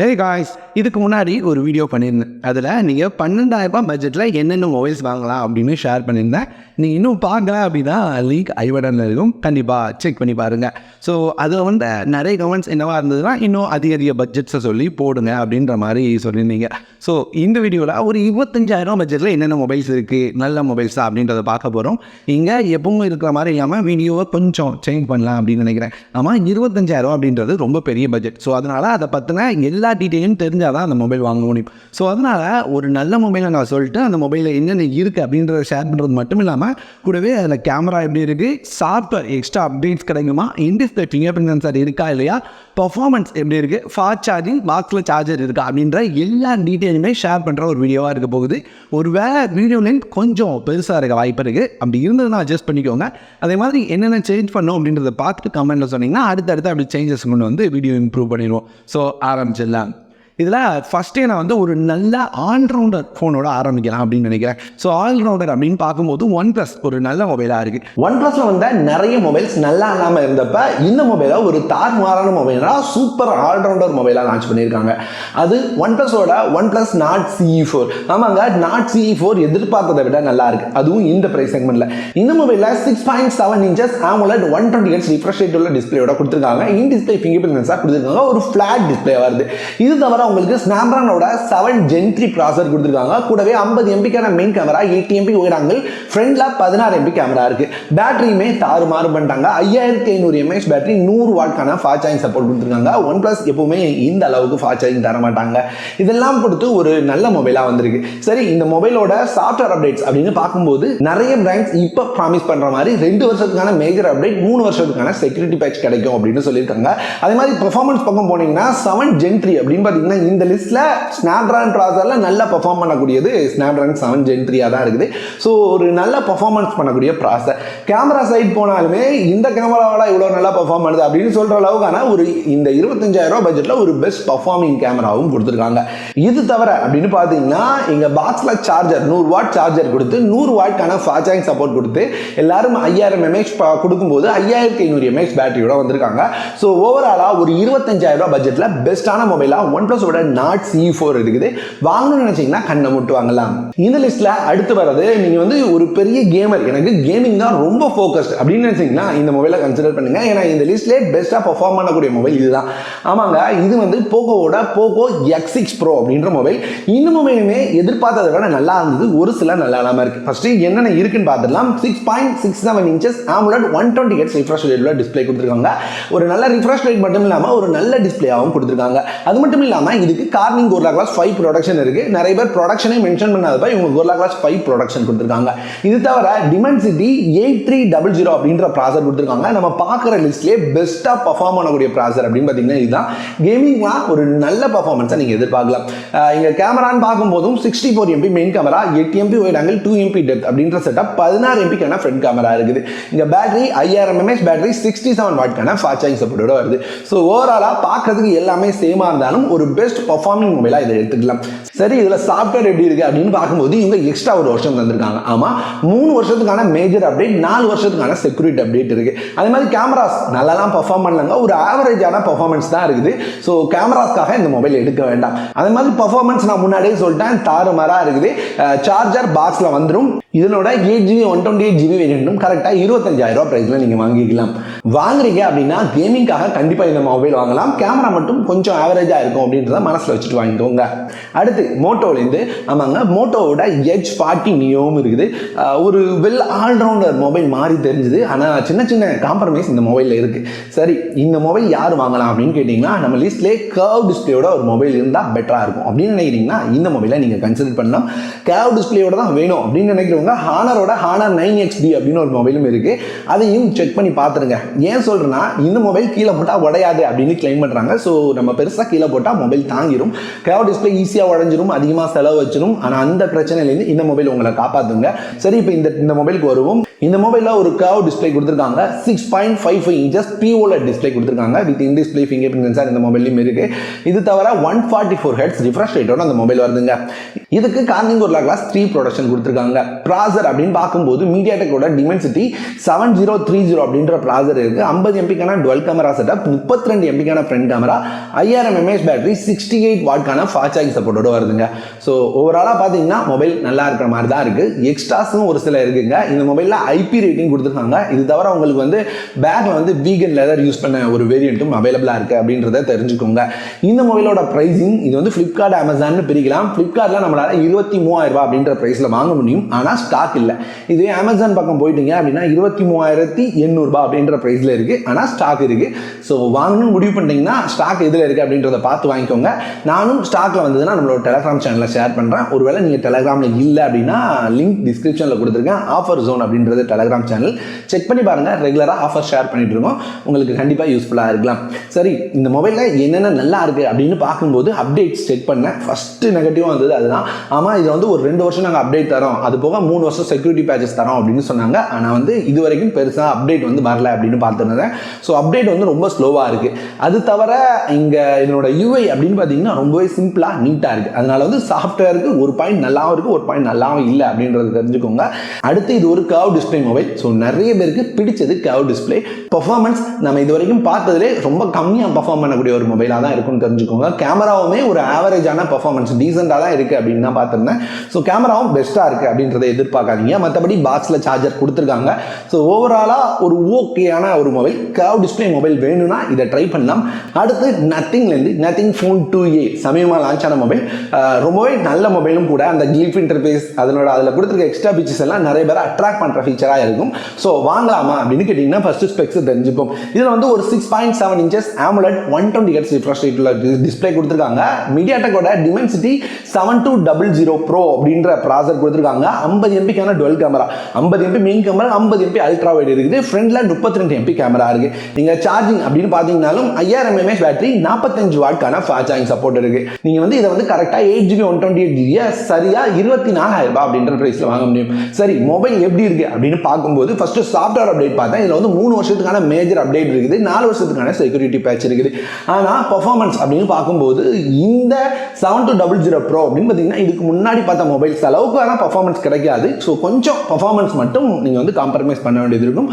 Hey guys இதுக்கு முன்னாடி ஒரு வீடியோ பண்ணியிருந்தேன். அதில் நீங்கள் பன்னெண்டாயிரரூபா பட்ஜெட்டில் என்னென்ன மொபைல்ஸ் வாங்கலாம் அப்படின்னு ஷேர் பண்ணியிருந்தேன். நீங்கள் இன்னும் பார்க்கல அப்படின்னா லிங்க் ஐவடனில் இருக்கும். கண்டிப்பாக செக் பண்ணி பாருங்கள் ஸோ அதில் வந்து நிறைய கமெண்ட்ஸ் என்னவாக இருந்ததுன்னா இன்னும் அதிக அதிக பட்ஜெட்ஸை சொல்லி போடுங்க அப்படின்ற மாதிரி சொல்லியிருந்தீங்க. ஸோ இந்த வீடியோவில் ஒரு இருபத்தஞ்சாயிரம் பட்ஜெட்டில் என்னென்ன மொபைல்ஸ் இருக்குது நல்ல மொபைல்ஸா அப்படின்றத பார்க்க போகிறோம் இங்கே எப்பவும் இருக்கிற மாதிரி இல்லாமல் வீடியோவை கொஞ்சம் சேஞ்ச் பண்ணலாம் அப்படின்னு நினைக்கிறேன். ஆமாம் இருபத்தஞ்சாயிரம் அப்படின்றது ரொம்ப பெரிய பட்ஜெட் ஸோ அதனால் அதை பற்றின எல்லா டீட்டெயிலும் தெரிஞ்சால் தான் அந்த மொபைல் வாங்க முடியும். ஸோ அதனால் ஒரு நல்ல மொபைலை நான் சொல்லிட்டு அந்த மொபைலில் என்னென்ன இருக்குது அப்படின்றத ஷேர் பண்ணுறது மட்டும் இல்லாமல் கூடவே அதில் கேமரா எப்படி இருக்குது சாஃப்ட்வேர் எக்ஸ்ட்ரா அப்டேட்ஸ் கிடைக்குமா in display finger print sensor இருக்கா இல்லையா பர்ஃபார்மன்ஸ் எப்படி இருக்குது ஃபாஸ்ட் சார்ஜிங் பாக்ஸில் சார்ஜர் இருக்கா? அப்படின்ற எல்லா டீட்டெயிலுமே ஷேர் பண்ணுற ஒரு வீடியோவாக இருக்க போகுது. ஒரு வேறு வீடியோ லென்த் கொஞ்சம் பெருசாக இருக்க வாய்ப்பு இருக்குது அப்படி இருந்ததுன்னா அட்ஜஸ்ட் பண்ணிக்கோங்க. அதே மாதிரி என்னென்ன சேஞ்ச் பண்ணோம் அப்படின்றத பார்த்துட்டு கமெண்ட்டில் சொன்னீங்கன்னா அடுத்தடுத்து அப்படி சேஞ்சஸ் கொண்டு வந்து வீடியோ இம்ப்ரூவ் பண்ணிடுவோம். ஸோ ஆரம்பிச்சிடலாம். இதில் ஃபஸ்ட்டே நான் வந்து ஒரு நல்ல ஆல்ரவுண்டர் ஃபோனோட ஆரம்பிக்கலாம் அப்படின்னு நினைக்கிறேன். ஸோ ஆல்ரவுண்டர் அப்படின்னு பார்க்கும்போது ஒன் ப்ளஸ் ஒரு நல்ல மொபைலாக இருக்குது ஒன் ப்ளஸில் வந்த நிறைய மொபைல்ஸ் நல்லா இல்லாமல் இருந்தப்ப இந்த மொபைலை ஒரு தாறுமாறான மொபைலாக சூப்பர் ஆல்ரவுண்டர் மொபைலாக லான்ச் பண்ணியிருக்காங்க. அது one ப்ளஸோட one plus Nord CE four ஆமாங்க நாட் சிஇ ஃபோர் எதிர்பார்த்ததை விட நல்லா இருக்கு. அதுவும் இந்த ப்ரைஸ் செக்மெண்ட்ல இந்த மொபைலில் six point seven inches AMOLED one twenty hertz refresh rate உள்ள டிஸ்பிளேயோட கொடுத்துருக்காங்க. In display finger print sensor கொடுத்துருக்காங்க. ஒரு ஃப்ளாட் டிஸ்பிளே வருது. இது தவிர உங்களுக்கு ஸ்னாப்ரானோட செவன் ஜென் த்ரீ ப்ராசர் கொடுத்துருக்காங்க. கூடவே ஐம்பது எம்பிக்கான main camera eighty MP wide angle ஃப்ரண்ட்ல பதினாறு எம்பி கேமரா இருக்கு. பேட்டரியுமே தாறுமாறு பண்ணிட்டாங்க. ஐயாயிரத்தி ஐநூறு எம்ஏஹெச் பேட்டரி நூறு வாட்கான ஃபாஸ்ட் சார்ஜிங் சப்போர்ட் கொடுத்துருக்காங்க. ஒன் ப்ளஸ் எப்பவுமே இந்த அளவுக்கு ஃபாஸ்ட் சார்ஜிங் தர மாட்டாங்க. இதெல்லாம் கொடுத்து ஒரு நல்ல மொபைலாக வந்திருக்கு. சரி இந்த மொபைலோட சாஃப்ட்வேர் அப்டேட்ஸ் அப்படின்னு பார்க்கும்போது நிறைய பிராண்ட்ஸ் இப்போ ப்ராமிஸ் பண்ணுற மாதிரி ரெண்டு வருஷத்துக்கான மேஜர் அப்டேட் மூணு வருஷத்துக்கான செக்யூரிட்டி பேட்ச் கிடைக்கும் அப்படின்னு சொல்லியிருக்காங்க. அதே மாதிரி பெர்ஃபார்மன்ஸ் பக்கம் போனீங்கன்னா செவன் ஜென் த்ரீ அப்படின்னு பார்த்தீங்கன்னா இந்த லிஸ்ட்டில் ஸ்னாப்ட்ராகன் ப்ராசரில் நல்லா பெர்ஃபார்ம் பண்ணக்கூடியது ஸ்னாப்ட்ராகன் செவன் ஜென் த்ரீயாக தான் இருக்குது. ஸோ ஒரு நல்ல பர்ஃபார்மன்ஸ் பண்ணக்கூடிய ப்ராசர் கேமரா சைட் போனாலுமே இந்த கேமராவோட இவ்வளோ நல்லா பர்ஃபார்ம் பண்ணுது அப்படின்னு சொல்கிற அளவுக்கான ஒரு இந்த இருபத்தஞ்சாயிரம் ரூபாய் பட்ஜெட்டில் ஒரு பெஸ்ட் பர்ஃபார்மிங் கேமராவும் கொடுத்துருக்காங்க. இது தவிர அப்படின்னு பார்த்தீங்கன்னா இங்கே பாக்ஸில் சார்ஜர் நூறு வாட் சார்ஜர் கொடுத்து நூறு வாட்க்கான ஃபாஸ்ட் சப்போர்ட் கொடுத்து எல்லாரும் ஐயாயிரம் எம்ஏஹெச் கொடுக்கும்போது ஐயாயிரத்தி ஐநூறு எம்ஏஹெச் பேட்டரியோட வந்திருக்காங்க. ஸோ ஓவராலாக ஒரு இருபத்தஞ்சாயிரம் பட்ஜெட்டில் பெஸ்ட்டான மொபைலாக ஒன் ப்ளஸோட நாட் சி ஃபோர் இருக்குது. வாங்கணும்னு நினச்சிங்கன்னா கண்ணை முட்டு வாங்கலாம் இந்த லிஸ்ட்டில் அடுத்து வர்றது நீங்கள் வந்து ஒரு பெரிய கேமர் எனக்கு கேமிங் தான் ரொம்ப ஃபோக்கஸ்ட் அப்படின்னு நினச்சிங்கன்னா இந்த மொபைலை கன்சிடர் பண்ணுங்க. ஏன்னா இந்த லிஸ்ட்லேயே பெஸ்ட்டாக பர்ஃபார்ம் பண்ணக்கூடிய மொபைல் இதுதான். ஆமாங்க இது வந்து போக்கோவோட போக்கோ எக்ஸ் சிக்ஸ் ப்ரோ அப்படின்ற மொபைல் இந்த மொபைலுமே எதிர்பார்த்ததை விட நல்லா இருந்தது ஒரு சில நல்லா இல்லாமல் இருக்குது ஃபஸ்ட்டு என்னென்ன இருக்குன்னு பார்த்துடலாம். Six point six seven inches AMOLED one twenty hertz refresh ரேட்டில் டிஸ்பிளே கொடுத்துருக்காங்க. ஒரு நல்ல ரிஃப்ரெஷ் ரேட் மட்டும் இல்லாமல் ஒரு நல்ல டிஸ்பிளேயாகவும் கொடுத்துருக்காங்க. அது மட்டும் இல்லாமல் இதுக்கு Corning Gorilla glass five protection இருக்குது நிறைய பேர் ப்ரொடக்ஷனே மென்ஷன் பண்ணாதப்ப இவங்க கோர்லா கிளாஸ் ஃபைவ் ப்ரொடக்ஷன் கொடுத்துருக்காங்க. இது தவிர Dimensity eight three double zero அப்படின்ற ப்ராசர் கொடுத்துருக்காங்க. நம்ம பார்க்குற லிஸ்ட்லேயே பெஸ்ட்டாக பர்ஃபார்ம் பண்ணக்கூடிய ப்ராசர் அப்படின்னு பார்த்தீங்கன்னா இதுதான். கேமிங்லாம் ஒரு நல்ல பர்ஃபார்மன்ஸை நீங்கள் எதிர்பார்க்கலாம். இங்கே கேமரான்னு பார்க்கும்போதும் sixty four MP main camera எட்டு MP wide angle two MP depth அப்படின்ற செட்டப் பதினாறு எம்பிக்கான ஃப்ரண்ட் கேமரா இருக்குது. இங்கே பேட்டரி ஐயாயிரம் எம்ஏஹெச் பேட்டரி சிக்ஸ்டி செவன் வாட்கான ஃபாஸ்ட் சார்ஜிங் சப்போர்ட்டோட வருது. ஸோ ஓவராலாக பார்க்கறதுக்கு எல்லாமே சேமாக இருந்தாலும் ஒரு பெஸ்ட் பெஸ்ட் பர்ஃபார்மிங் மொபைலாக இதை எடுத்துக்கலாம். சரி இதில் சாஃப்ட்வேர் எப்படி இருக்குது அப்படின்னு பார்க்கும்போது இவங்க எக்ஸ்ட்ரா ஒரு வருஷம் தந்திருக்காங்க. ஆமாம் மூணு வருஷத்துக்கான மேஜர் அப்டேட் நாலு வருஷத்துக்கான செக்யூரிட்டி அப்டேட் இருக்குது அதே மாதிரி கேமராஸ் நல்லாலாம் பர்ஃபார்ம் பண்ணலங்க. ஒரு ஆவரேஜான பர்ஃபார்மன்ஸ் தான் இருக்குது. ஸோ கேமராஸ்க்காக இந்த மொபைல் எடுக்க வேண்டாம். அதே மாதிரி பர்ஃபார்மன்ஸ் நான் முன்னாடியே சொல்லிட்டேன். தாறுமாறாக இருக்குது. சார்ஜர் பாக்ஸில் வந்துடும் இதனோட eight GB one twenty eight GB வேரியண்ட்டும் கரெக்டாக இருபத்தஞ்சாயிரம் ரூபா ப்ரைஸில் நீங்கள் வாங்கிக்கலாம். வாங்குறீங்க அப்படின்னா கேமிங்காக கண்டிப்பாக இந்த மொபைல் வாங்கலாம். கேமரா மட்டும் கொஞ்சம் ஆவரேஜாக இருக்கும் அப்படின்ற அப்படின்றத மனசில் வச்சுட்டு வாங்கிக்கோங்க அடுத்து மோட்டோலேருந்து ஆமாங்க மோட்டோவோட எஜ் ஃபார்ட்டி நியோவும் இருக்குது. ஒரு வெல் ஆல்ரவுண்டர் மொபைல் மாறி தெரிஞ்சுது. ஆனால் சின்ன சின்ன காம்ப்ரமைஸ் இந்த மொபைலில் இருக்குது சரி இந்த மொபைல் யார் வாங்கலாம் அப்படின்னு கேட்டிங்கன்னா நம்ம லிஸ்ட்லேயே கர்வ் டிஸ்பிளேயோட ஒரு மொபைல் இருந்தால் பெட்டராக இருக்கும். அப்படின்னு நினைக்கிறீங்கன்னா இந்த மொபைலை நீங்கள் கன்சிடர் பண்ணலாம். கேர்வ் டிஸ்பிளேயோட தான் வேணும் அப்படின்னு நினைக்கிறவங்க ஹானரோட ஹானர் நைன் எக்ஸ்டி அப்படின்னு ஒரு மொபைலும் இருக்குது அதையும் செக் பண்ணி பார்த்துருங்க. ஏன் சொல்கிறேன்னா இந்த மொபைல் கீழே போட்டால் உடையாது அப்படின்னு கிளைம் பண்ணுறாங்க ஸோ நம்ம பெருசாக கீழே போட்டால் மொபைல் தாங்கிடும் கர்வ் டிஸ்பிளே ஈஸியாக உடஞ்சிரும் அதிகமாக செலவு வச்சிடும் ஆனால் அந்த பிரச்சனையிலேருந்து இந்த மொபைல் உங்களை காப்பாற்றுங்க சரி இப்போ இந்த இந்த மொபைலுக்கு வருவோம். இந்த மொபைலில் ஒரு கர்வ் டிஸ்ப்ளே கொடுத்துருக்காங்க. Six point five five inches POLED display கொடுத்துருக்காங்க. With in display fingerprint sensor இந்த மொபைலையும் இருக்கு. இது தவிர one forty four hertz refresh ரேட்டோட அந்த மொபைல் வருதுங்க. இதுக்கு கார்னிங் ஒரு கிளாஸ் த்ரீ ப்ரொடக்ஷன் கொடுத்துருக்காங்க. ப்ராசர் அப்படின்னு பார்க்கும்போது media டெக்கோட Dimensity seven zero three zero அப்படின்ற ப்ராசர் இருக்குது ஐம்பது எம்பிக்கான டுவெல் கேமரா செட்டப் முப்பத்தி ரெண்டு எம்பிக்கான ஃப்ரண்ட் கேமரா ஐயாயிரம் எம்ஏஹெச் பேட்டரி சிக்ஸ்டி எயிட் வாட்கான ஃபாஸ்ட் சார்ஜ் சப்போர்ட்டோட வருதுங்க. ஸோ ஓவராலாக பார்த்தீங்கன்னா மொபைல் நல்லா இருக்கிற மாதிரி தான் இருக்குது எக்ஸ்ட்ராஸும் ஒரு சில இருக்குங்க. இந்த மொபைலில் ஐபி ரேட்டிங் கொடுத்துருக்காங்க. இது தவிர உங்களுக்கு வந்து பேக்ல வந்து வீகன் லெதர் யூஸ் பண்ண ஒரு வேரியண்ட்டும் அவைலபிளாக இருக்குது அப்படின்றத தெரிஞ்சுக்கோங்க. இந்த மொபைலோட ப்ரைஸிங் இது வந்து ஃப்ளிப்கார்ட் அமேசான்னு பிரிக்கலாம். ஃப்ளிப்கார்ட்டில் நம்மளால இருபத்தி மூவாயிரம் ரூபாய் அப்படின்ற ப்ரைஸில் வாங்க முடியும். ஆனால் ஸ்டாக் இல்லை. இதே அமேசான் பக்கம் போயிட்டீங்க அப்படின்னா இருபத்தி மூவாயிரத்தி எண்ணூறுபா அப்படின்ற ப்ரைஸில் இருக்குது ஆனால் ஸ்டாக் இருக்குது ஸோ வாங்கணும்னு முடிவு பண்ணிட்டீங்கன்னா ஸ்டாக் எதில் இருக்குது அப்படின்றத பார்த்து வாங்கிக்கோங்க. நானும் ஸ்டாக்கில் வந்ததுன்னா நம்மளோட டெலகிராம் சேனலில் ஷேர் பண்ணுறேன் ஒருவேளை நீங்கள் டெலகிராமில் இல்லை அப்படின்னா லிங்க் டிஸ்கிரிப்ஷனில் கொடுத்துருக்கேன். ஆஃபர் ஜோன் அப்படின்றது டெலகிராம் சேனல் செக் பண்ணி பாருங்கள் ரெகுலராக ஆஃபர் ஷேர் பண்ணிட்டு இருக்கோம். உங்களுக்கு கண்டிப்பாக யூஸ்ஃபுல்லாக இருக்கலாம். சரி இந்த மொபைலில் என்னென்ன நல்லா இருக்குது அப்படின்னு பார்க்கும்போது அப்டேட்ஸ் செக் பண்ணேன். ஃபஸ்ட்டு நெகட்டிவாக வந்தது அதுதான். ஆமாம் இதை வந்து ஒரு ரெண்டு வருஷம் நாங்கள் அப்டேட் தரோம். அது போக மூணு வருஷம் செக்யூரிட்டி பேச்சஸ் தரோம் அப்படின்னு சொன்னாங்க. ஆனால் வந்து இது வரைக்கும் பெருசாக அப்டேட் வந்து வரல அப்படின்னு பார்த்துருந்தேன். ஸோ அப்டேட் வந்து ரொம்ப ஸ்லோவாக இருக்குது அது தவிர இங்கே இதனோட யூஐ அப்படின்னு பார்த்தீங்கன்னா ரொம்பவே சிம்பிளாக நீட்டாக இருக்குது அதனால் வந்து சாஃப்ட்வேருக்கு ஒரு பாயிண்ட் நல்லாவும் இருக்குது ஒரு பாயிண்ட் நல்லாவும் இல்லை அப்படின்றத தெரிஞ்சுக்கோங்க. அடுத்து இது ஒரு கர்வ் டிஸ்பிளே மொபைல் ஸோ நிறைய பேருக்கு பிடிச்சது கேவ் டிஸ்பிளே பர்ஃபார்மன்ஸ் நம்ம இது வரைக்கும் பார்த்ததுலே ரொம்ப கம்மியாக பர்ஃபார்ம் பண்ணக்கூடிய ஒரு மொபைலாக தான் இருக்கும்னு தெரிஞ்சுக்கோங்க. கேமராவுமே ஒரு ஆவரேஜான பர்ஃபார்மன்ஸ் டீசெண்டாக தான் இருக்குது அப்படின்னு தான் பார்த்துருந்தேன். ஸோ கேமராவும் பெஸ்ட்டாக இருக்குது அப்படின்றத எதிர்பார்க்காதீங்க. மற்றபடி பாக்ஸில் சார்ஜர் கொடுத்துருக்காங்க. ஸோ ஓவராலாக ஒரு ஓகேயான ஒரு மொபைல் கவ் டிஸ்பிளே மொபைல் வேணும்னா இதை ட்ரை பண்ணலாம். அடுத்து நத்திங்லேருந்து நத்திங் ஃபோன் டூ ஏ சமயமாக லான்ச் ஆன மொபைல் ரொம்பவே நல்ல மொபைலும் கூட. அந்த கிளிஃப் இன்டர்ஃபேஸ் அதனோட அதில் கொடுத்துருக்க எக்ஸ்ட்ரா ஃபீச்சர்ஸ் எல்லாம் நிறைய பேர் அட்ராக்ட் பண்ணுற ஃபீச்சராக இருக்கும். ஸோ வாங்கலாமா அப்படின்னு கேட்டிங்கன்னா ஃபஸ்ட்டு ஸ்பெக்ஸ் தெரிஞ்சுப்போம். இதில் வந்து ஒரு six point seven inches AMOLED one twenty hertz refresh ரேட்டில் டிஸ்பிளே கொடுத்துருக்காங்க. மீடியாடெக்கோட Dimensity seven two double zero pro அப்படின்ற ப்ராசர் கொடுத்துருக்காங்க. ஐம்பது எம்பிக்கான டுவெல் கேமரா ஐம்பது எம்பி மெயின் கேமரா ஐம்பது எம்பி அல்ட்ரா வைட் இருக்குது. ஃப்ரண்டில் முப்பத்தி ரெண்டு எம்பி கேமரா இருக்கு. நீங்கள் சார்ஜிங் அப்படின்னு பார்த்தீங்கன்னாலும் ஐயாயிரம் எம்எஸ் பேட்டரி நாற்பத்தஞ்சு வாட்கான ஃபாஸ்ட் சார்ஜிங் சப்போர்ட் இருக்கு. நீங்கள் வந்து இதை வந்து கரெக்டாக eight GB one twenty eight ஜிபியை சரியாக இருபத்தி நாலாயிரம் ரூபாய் அப்படின்ற ப்ரைஸில் வாங்க முடியும். சரி மொபைல் எப்படி இருக்கு அப்படின்னு பார்க்கும்போது ஃபர்ஸ்ட் சாஃப்ட்வேர் அப்டேட் பார்த்தேன் இதில் வந்து மூணு வருஷத்துக்கான மேஜர் அப்டேட் இருக்குது நாலு வருஷத்துக்கான செக்யூரிட்டி பேட்ச் இருக்குது. ஆனால் பர்ஃபார்மன்ஸ் அப்படின்னு பார்க்கும்போது இந்த seven two double zero pro அப்படின்னு பார்த்தீங்கன்னா இதுக்கு முன்னாடி பார்த்த மொபைல்ஸ் அளவுக்கு ஆனால் பர்ஃபார்மன்ஸ் கிடைக்காது. ஸோ கொஞ்சம் பர்ஃபார்மன்ஸ் மட்டும் நீங்கள் வந்து காம்ப்ரமைஸ் பண்ண வேண்டியது இருக்கும்.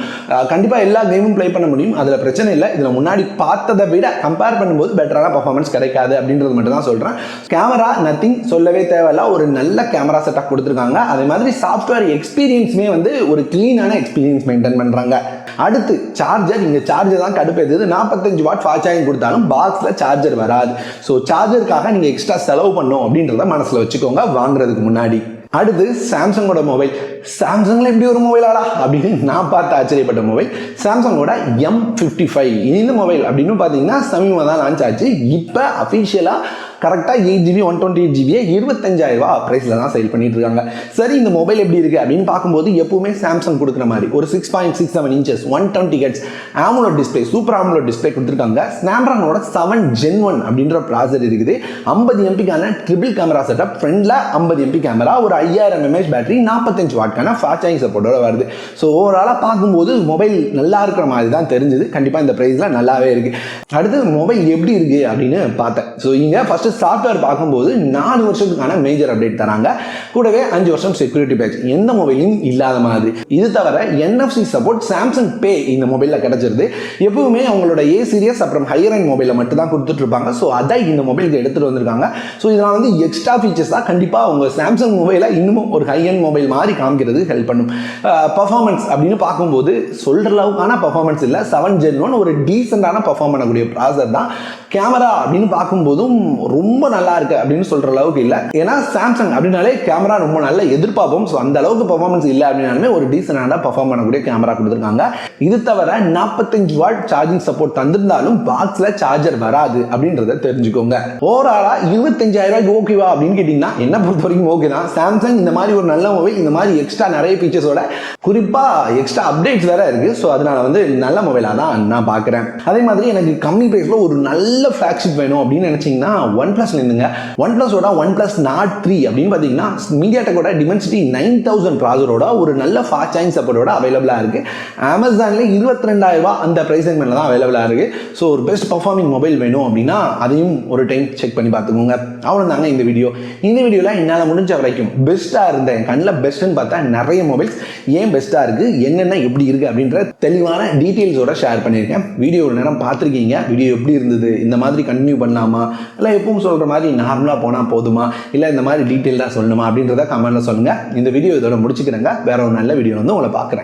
கண்டிப்பாக எல்லா கேமும் ப்ளே பண்ண முடியும். அதில் பிரச்சனை இல்லை. இதில் முன்னாடி பார்த்ததை விட கம்பேர் பண்ணும்போது பெட்டரான பர்ஃபார்மன்ஸ் கிடைக்காது அப்படின்றது மட்டும் தான் சொல்கிறேன் கேமரா நத்திங் சொல்லவே தேவையில்ல. ஒரு நல்ல கேமரா செட்டப் கொடுத்துருக்காங்க. அதே மாதிரி சாஃப்ட்வேர் எக்ஸ்பீரியன்ஸுமே வந்து ஒரு க்ளீனான எக்ஸ்பீரியன்ஸ் மெயின்டைன் பண்ணுறாங்க அடுத்து சார்ஜர் இங்கே சார்ஜர் தான் கடுப்பேது நாற்பத்தஞ்சு வாட் ஃபாஸ்ட் சார்ஜிங் கொடுத்தாலும் பாக்ஸில் சார்ஜர் வராது. ஸோ சார்ஜருக்காக நீங்கள் எக்ஸ்ட்ரா செலவு பண்ணும் அப்படின்றத மனசில் வச்சுக்கோங்க வாங்குறதுக்கு முன்னாடி. அடுத்து சாம்சங்கோட மொபைல் சாம்சங்கில் எப்படி ஒரு மொபைலாடா அப்படின்னு நான் பார்த்து ஆச்சரியப்பட்ட மொபைல் சாம்சங்கோட எம் ஃபிஃப்டி ஃபைவ் இந்த மொபைல் அப்படின்னு பார்த்தீங்கன்னா சமீபமாக தான் லான்ச் ஆச்சு. இப்போ அஃபிஷியலாக கரெக்டாக eight GB one twenty eight ஜிபியை இருபத்தஞ்சாயிரம் ரூபா ப்ரைஸில் தான் சேல் பண்ணிட்டு இருக்காங்க. சரி இந்த மொபைல் எப்படி இருக்குது அப்படின்னு பார்க்கும்போது எப்பவுமே சாம்சங் கொடுக்குற மாதிரி. ஒரு six point six seven inches one twenty hertz AMOLED display super AMOLED display கொடுத்துருக்காங்க. ஸ்னாப்ட்ராகனோட செவன் ஜென் ஒன் அப்படின்ற ப்ராசர் இருக்குது. ஐம்பது எம்பிக்கான ட்ரிபிள் கேமரா செட்டப் ஃப்ரண்டில் ஐம்பது எம்பி கேமரா ஒரு ஐயாயிரம் எம்ஏஹெச் பேட்டரி நாற்பத்தஞ்சு வாட்கான ஃபாஸ்ட் சார்ஜிங் சப்போர்ட்டோட வருது. ஸோ ஓவராலாக பார்க்கும்போது மொபைல் நல்லா இருக்கிற மாதிரி தான் தெரிஞ்சுது. கண்டிப்பாக இந்த ப்ரைஸில் நல்லாவே இருக்குது அடுத்து மொபைல் எப்படி இருக்குது அப்படின்னு பார்த்தேன். ஸோ இங்கே ஃபஸ்ட்டு சாஃப்ட்வேர் பார்க்கும்போது நாலு வருஷத்துக்கான மேஜர் அப்டேட் தராங்க. கூடவே அஞ்சு வருஷம் செக்யூரிட்டி பேட்ச் எந்த மொபைலையும் இல்லாத மாதிரி. இது தவிர என்எஃப்சி சப்போர்ட் சாம்சங் பே இந்த மொபைலில் கிடைச்சிருது. எப்பவுமே அவங்களோட ஏ சீரியஸ் அப்புறம் ஹையர் அண்ட் மொபைலில் மட்டும் தான் கொடுத்துட்ருப்பாங்க. ஸோ அதை இந்த மொபைலுக்கு எடுத்துகிட்டு வந்திருக்காங்க. ஸோ இதனால் வந்து எக்ஸ்ட்ரா ஃபீச்சர்ஸ் தான் கண்டிப்பாக உங்கள் சாம்சங் மொபைலை இன்னமும் ஒரு ஹை அண்ட் மொபைல் மாதிரி காமிக்கிறது ஹெல்ப் பண்ணும். பர்ஃபார்மன்ஸ் அப்படின்னு பார்க்கும்போது சொல்கிற அளவுக்கான பர்ஃபார்மன்ஸ் இல்லை. செவன் ஜென் ஒன் ஒரு டீசெண்டான பர்ஃபார்ம் பண்ணக்கூடிய ப்ராசர் தான். கேமரா அப்படின்னு பார்க்கும்போதும் ரொம்ப நல்லா இருக்கு அப்படின்னு சொல்ற அளவுக்கு இல்லை. ஏன்னா சாம்சங் அப்படின்னாலே கேமரா ரொம்ப நல்ல எதிர்பார்ப்போம் ஸோ அந்த அளவுக்கு பர்ஃபார்மன்ஸ் இல்லை அப்படின்னாலுமே ஒரு டீசெண்டான பர்ஃபார்ம் பண்ணக்கூடிய கேமரா கொடுத்துருக்காங்க. இது தவிர நாற்பத்தஞ்சு வாட் சார்ஜிங் சப்போர்ட் தந்திருந்தாலும் பாக்ஸில் சார்ஜர் வராது அப்படின்றத தெரிஞ்சுக்கோங்க. ஓவராலா இருபத்தஞ்சாயிரம் ரூபாய்க்கு ஓகேவா அப்படின்னு கேட்டீங்கன்னா என்ன பொறுத்த வரைக்கும் ஓகே தான். சாம்சங் இந்த மாதிரி ஒரு நல்ல மொபைல் இந்த மாதிரி எக்ஸ்ட்ரா நிறைய ஃபீச்சர்ஸோட குறிப்பாக எக்ஸ்ட்ரா அப்டேட்ஸ் வேற இருக்கு. ஸோ அதனால வந்து நல்ல மொபைலாக தான் நான் பார்க்குறேன். அதே மாதிரி எனக்கு கம்மி ப்ரைஸில் ஒரு நல்ல ஃபிளாக்ஷிப் வேணும் அப்படின்னு நினச்சிங்கன்னா ஒன் ஒன் ப்ளஸ் இருந்துங்க ஒன் ப்ளஸோட ஒன் ப்ளஸ் நாட் த்ரீ அப்படின்னு பார்த்தீங்கன்னா மீடியா டெக்கோட டிமென்சிட்டி நைன் தௌசண்ட் ப்ராசரோட ஒரு நல்ல ஃபாஸ்ட் சார்ஜிங் சப்போர்ட்டோட அவைலபிளாக இருக்குது அமேசானில் இருபத்தி ரெண்டாயிரரூபா அந்த ப்ரைஸ் செக்மெண்ட்டில் தான் அவைலபிளாக இருக்குது ஸோ ஒரு பெஸ்ட் பர்ஃபார்மிங் மொபைல் வேணும் அப்படின்னா அதையும் ஒரு டைம் செக் பண்ணி பார்த்துக்கோங்க. அவ்வளோ தாங்க இந்த வீடியோ இந்த வீடியோவில் என்னால் முடிஞ்ச வரைக்கும் பெஸ்ட்டாக இருந்த என் கண்ணில் பெஸ்ட்டுன்னு பார்த்தா நிறைய மொபைல்ஸ் ஏன் பெஸ்ட்டாக இருக்குது என்னென்ன எப்படி இருக்குது அப்படின்ற தெளிவான டீட்டெயில்ஸோட ஷேர் பண்ணியிருக்கேன். வீடியோ ஒரு நேரம் பார்த்துருக்கீங்க. வீடியோ எப்படி இருந்தது? இந்த மாதிரி கண்டினியூ பண்ணலாமா? இல்லை எப்பவும் சொல்கிற மாதிரி நார்மலாக போனால் போதுமா? இல்லை இந்த மாதிரி டீட்டெயிலாக சொல்லணுமா அப்படின்றத கமெண்ட்டில் சொல்லுங்கள் இந்த வீடியோ இதோட முடிச்சுக்கிறேங்க. வேற ஒரு நல்ல வீடியோ வந்து உங்களை பார்க்குறேன்.